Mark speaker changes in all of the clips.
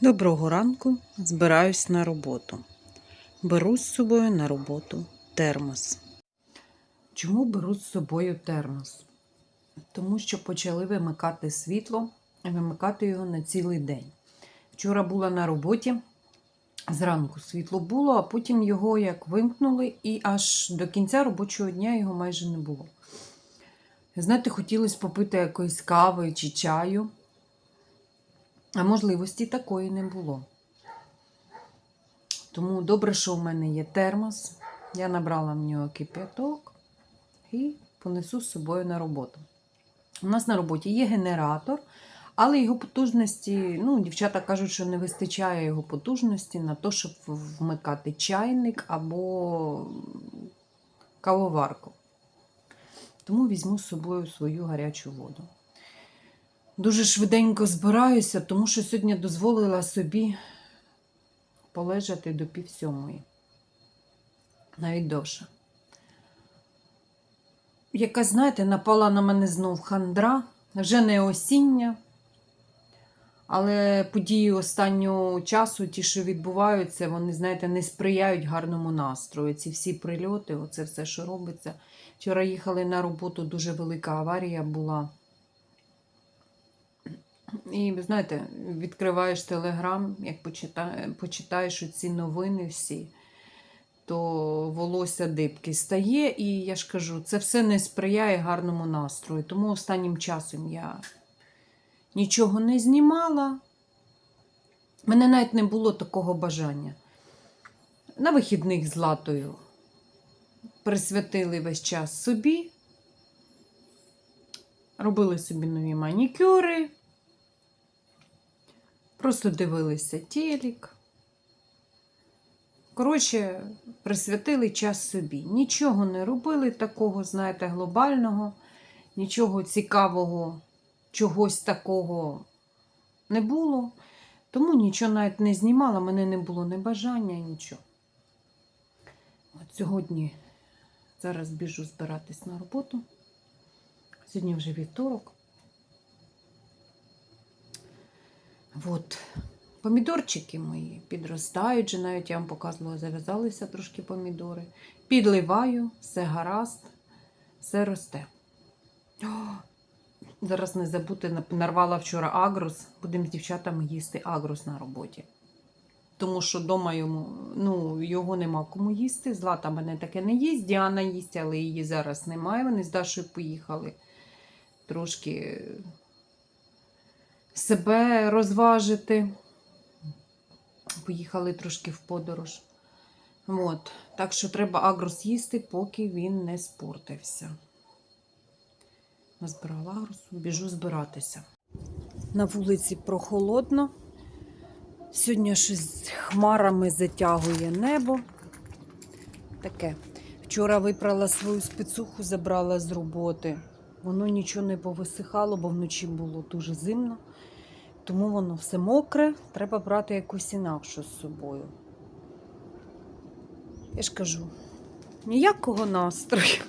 Speaker 1: Доброго ранку, збираюсь на роботу. Беру з собою на роботу термос. Чому беру з собою термос? Тому що почали вимикати світло вимикати його на цілий день. Вчора була на роботі, зранку світло було, а потім його як вимкнули, і аж до кінця робочого дня його майже не було. Знаєте, хотілося попити якоїсь кави чи чаю. А можливості такої не було. Тому добре, що в мене є термос. Я набрала в нього кип'яток і понесу з собою на роботу. У нас на роботі є генератор, але його потужності, ну, дівчата кажуть, що не вистачає його потужності на те, щоб вмикати чайник або кавоварку. Тому візьму з собою свою гарячу воду. Дуже швиденько збираюся, тому що сьогодні дозволила собі полежати до пів сьомої. Навіть довше. Яка, знаєте, напала на мене знов хандра, вже не осіння, але події останнього часу, ті, що відбуваються, вони, знаєте, не сприяють гарному настрою. Ці всі прильоти, оце все, що робиться. Вчора їхали на роботу, дуже велика аварія була. І ви знаєте, відкриваєш телеграм, як почитаєш, почитаєш ці новини всі, то волосся дибки стає. І я ж кажу, це все не сприяє гарному настрою. Тому останнім часом я нічого не знімала. Мене навіть не було такого бажання. На вихідних з латою присвятили весь час собі, робили собі нові манікюри. Просто дивилися телек. Коротше, присвятили час собі. Нічого не робили такого, знаєте, глобального, нічого цікавого, чогось такого не було. Тому нічого навіть не знімала, мене не було ні бажання, нічого. От сьогодні зараз біжу збиратись на роботу. Сьогодні вже вівторок. От. Помідорчики мої підростають, вже навіть я вам показувала, зав'язалися трошки помідори. Підливаю, все гаразд, все росте. О, зараз не забути, нарвала вчора агрус. Будемо з дівчатами їсти агрус на роботі. Тому що вдома йому, ну, його нема кому їсти. Злата мене таке не їсть, Діана їсть, але її зараз немає. Вони з Дашою поїхали трошки себе розважити. Поїхали трошки в подорож. От. Так що треба агрос їсти, поки він не спортився. Назбирала агросу, біжу збиратися. На вулиці прохолодно. Сьогодні щось хмарами затягує небо. Таке. Вчора випрала свою спецуху, забрала з роботи. Воно нічого не повисихало, бо вночі було дуже зимно. Тому воно все мокре, треба брати якусь інакшу з собою. Я ж кажу, ніякого настрою.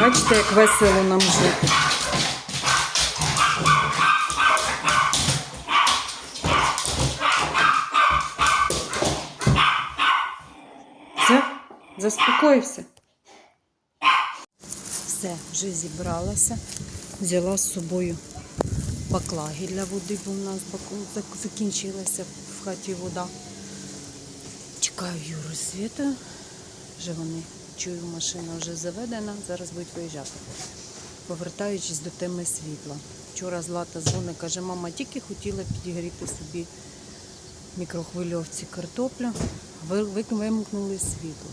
Speaker 1: Бачите, як весело нам жити. Заспокоївся. Все, вже зібралася. Взяла з собою баклаги для води, бо в нас закінчилася в хаті вода. Чекаю Юру Світа. Вже вони чую, машина вже заведена, зараз будуть виїжджати. Повертаючись до теми світла. Вчора Злата дзвонить, каже, мама тільки хотіла підігріти собі мікрохвильовці картоплю, ви- ви- вимкнули світло.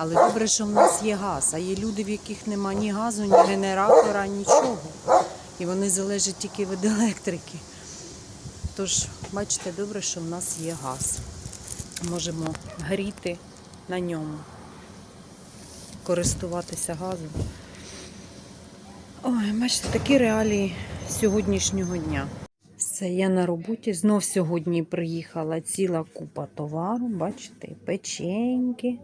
Speaker 1: Але добре, що в нас є газ, а є люди, в яких нема ні газу, ні генератора, нічого. І вони залежать тільки від електрики. Тож, бачите, добре, що в нас є газ. Можемо гріти на ньому, користуватися газом. Ой, бачите, такі реалії сьогоднішнього дня. Все, я на роботі. Знов сьогодні приїхала ціла купа товару. Бачите, печеньки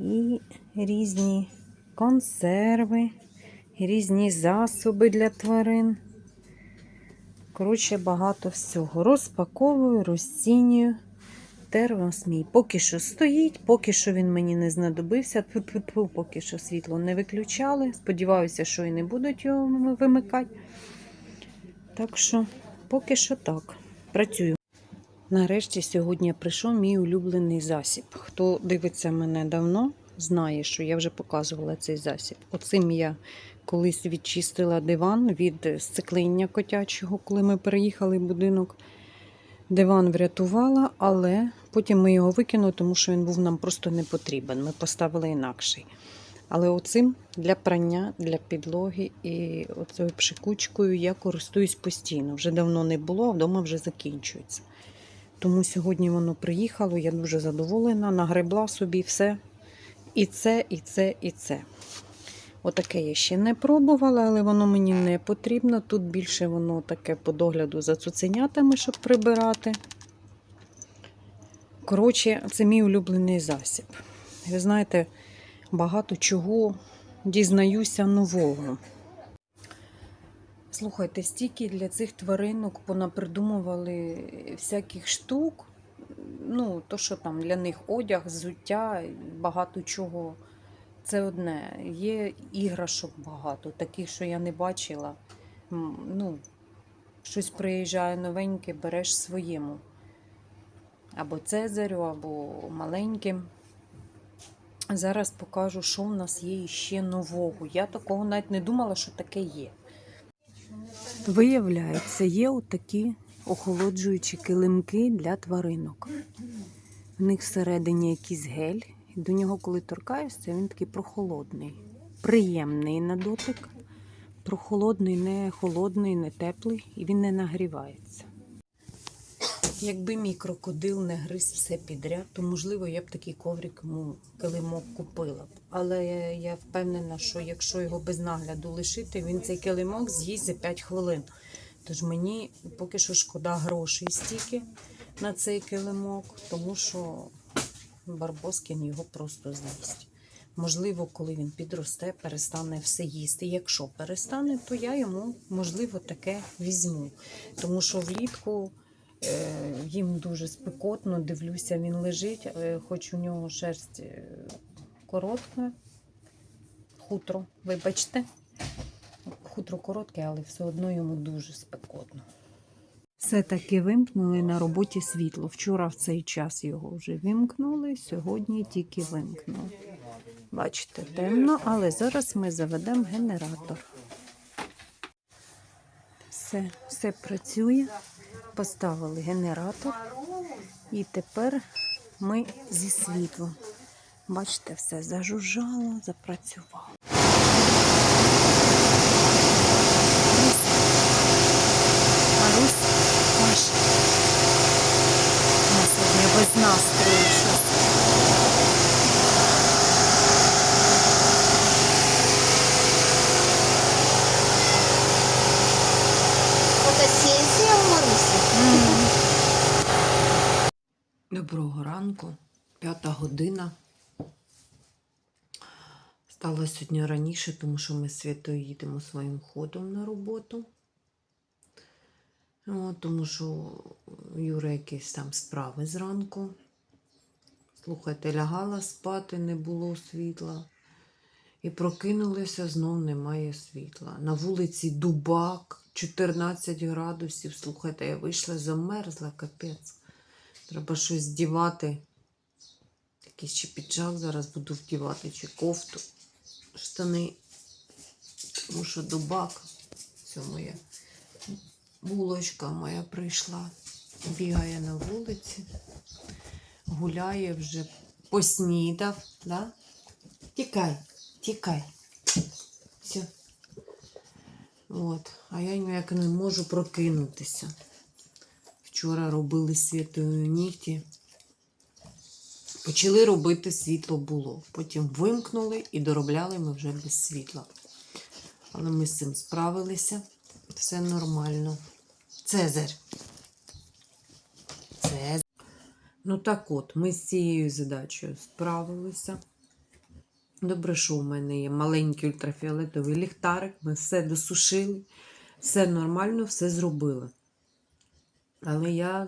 Speaker 1: і різні консерви, різні засоби для тварин. Коротше, багато всього. Розпаковую, розцінюю. Термос мій поки що стоїть, поки що він мені не знадобився. Тьфу-тьфу-тьфу, поки що світло не виключали. Сподіваюся, що і не будуть його вимикати. Так що, поки що так. Працюю. Нарешті сьогодні прийшов мій улюблений засіб. Хто дивиться мене давно, знає, що я вже показувала цей засіб. Оцим я колись відчистила диван від сциклиння котячого, коли ми переїхали в будинок. Диван врятувала, але потім ми його викинули, тому що він був нам просто не потрібен. Ми поставили інакший. Але оцим для прання, для підлоги і оцею пшикучкою я користуюсь постійно. Вже давно не було, а вдома вже закінчується. Тому сьогодні воно приїхало, я дуже задоволена, нагребла собі все. І це, і це, і це. Отаке я ще не пробувала, але воно мені не потрібно. Тут більше воно таке по догляду за цуценятами, щоб прибирати. Коротше, це мій улюблений засіб. Ви знаєте, багато чого дізнаюся нового. Слухайте, стільки для цих тваринок понапридумували всяких штук. Ну, то, що там для них одяг, взуття, багато чого. Це одне. Є іграшок багато, таких, що я не бачила. Ну, щось приїжджає новеньке, береш своєму. Або Цезарю, або маленьким. Зараз покажу, що в нас є ще нового. Я такого навіть не думала, що таке є. Виявляється, є отакі охолоджуючі килимки для тваринок. В них всередині якийсь гель. І до нього, коли торкаєшся, він такий прохолодний. Приємний на дотик. Прохолодний, не холодний, не теплий, і він не нагрівається. Якби мій крокодил не гриз все підряд, то можливо я б такий коврик йому килимок купила б. Але я впевнена, що якщо його без нагляду лишити, він цей килимок з'їсть за 5 хвилин. Тож мені поки що шкода грошей стільки на цей килимок, тому що Барбоскін його просто з'їсть. Можливо, коли він підросте, перестане все їсти. Якщо перестане, то я йому, можливо, таке візьму. Тому що влітку їм дуже спекотно, дивлюся, він лежить, е, хоч у нього шерсть е, коротка, хутро, вибачте. Хутро коротке, але все одно йому дуже спекотно. Все-таки вимкнули на роботі світло. Вчора в цей час його вже вимкнули, сьогодні тільки вимкнули. Бачите, темно, але зараз ми заведемо генератор. Все, все працює. Поставили генератор. І тепер ми зі світлом. Бачите, все зажужжало, запрацювало. Марусь, Маша. У нас сьогодні без настрою щось.
Speaker 2: Фотосесія у Марусі.
Speaker 3: Доброго ранку, п'ята година. Стала сьогодні раніше, тому що ми з Святою їдемо своїм ходом на роботу. От, тому що у Юри якісь там справи зранку. Слухайте, лягала спати, не було світла. І прокинулися, знов немає світла. На вулиці Дубак, 14 градусів. Слухайте, я вийшла, замерзла, капець. Треба щось вдівати. Якийсь чи піджак зараз буду вдівати, чи кофту, штани. Тому що дубак. Це моя булочка моя прийшла. Бігає на вулиці, гуляє вже, поснідав, да? Тікай, тікай. Все. От. А я ніяк не можу прокинутися. Вчора робили святою нігті. Почали робити світло було. Потім вимкнули і доробляли ми вже без світла. Але ми з цим справилися. Все нормально.
Speaker 1: Цезарь. Цезарь. Ну так от, ми з цією задачею справилися. Добре, що у мене є маленький ультрафіолетовий ліхтарик. Ми все досушили, все нормально, все зробили. Але я,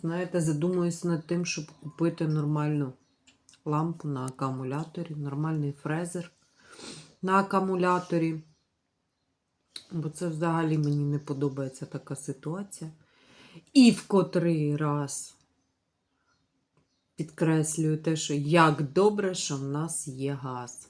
Speaker 1: знаєте, задумуюся над тим, щоб купити нормальну лампу на акумуляторі, нормальний фрезер на акумуляторі. Бо це взагалі мені не подобається така ситуація. І в котрий раз підкреслюю те, що як добре, що в нас є газ.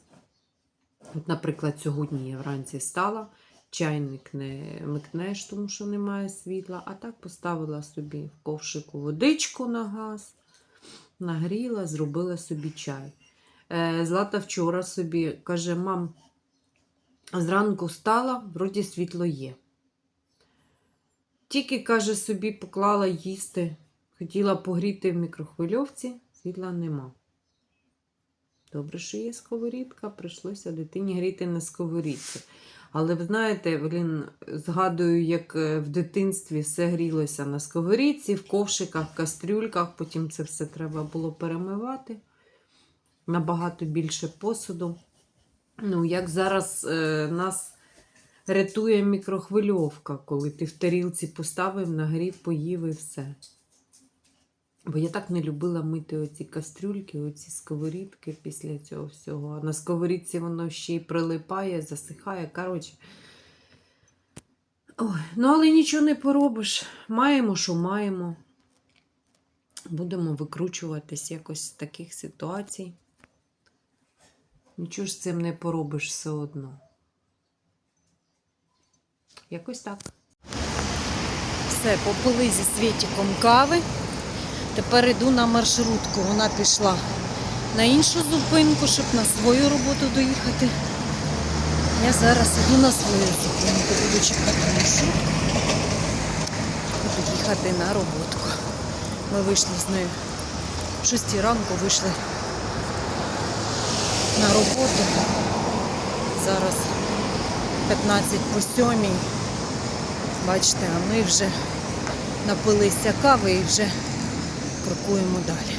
Speaker 1: От, наприклад, сьогодні я вранці стала, чайник не микнеш, тому що немає світла, а так поставила собі в ковшику водичку на газ, нагріла, зробила собі чай. Е, Злата вчора собі каже: мам, зранку встала, вроді світло є. Тільки, каже, собі поклала їсти, хотіла погріти в мікрохвильовці, світла нема. Добре, що є сковорідка, прийшлося дитині гріти на сковорідці. Але ви знаєте, блін, згадую, як е, в дитинстві все грілося на сковорідці, в ковшиках, в кастрюльках, потім це все треба було перемивати. Набагато більше посуду. Ну, як зараз е, нас рятує мікрохвильовка, коли ти в тарілці поставив, нагрів, поїв і все. Бо я так не любила мити оці кастрюльки, оці сковорідки після цього всього. А на сковорідці воно ще й прилипає, засихає. Коротше. Ой, ну, але нічого не поробиш. Маємо, що маємо. Будемо викручуватись якось з таких ситуацій. Нічого ж з цим не поробиш все одно. Якось так.
Speaker 4: Все, попили зі світіком кави. Тепер йду на маршрутку. Вона пішла на іншу зупинку, щоб на свою роботу доїхати. Я зараз йду на свою зупинку, буду чекати маршрутку. Буду їхати на роботку. Ми вийшли з нею в 6 ранку, вийшли на роботу. Зараз 15 по 7. Бачите, а ми вже напилися кави і вже крокуємо далі.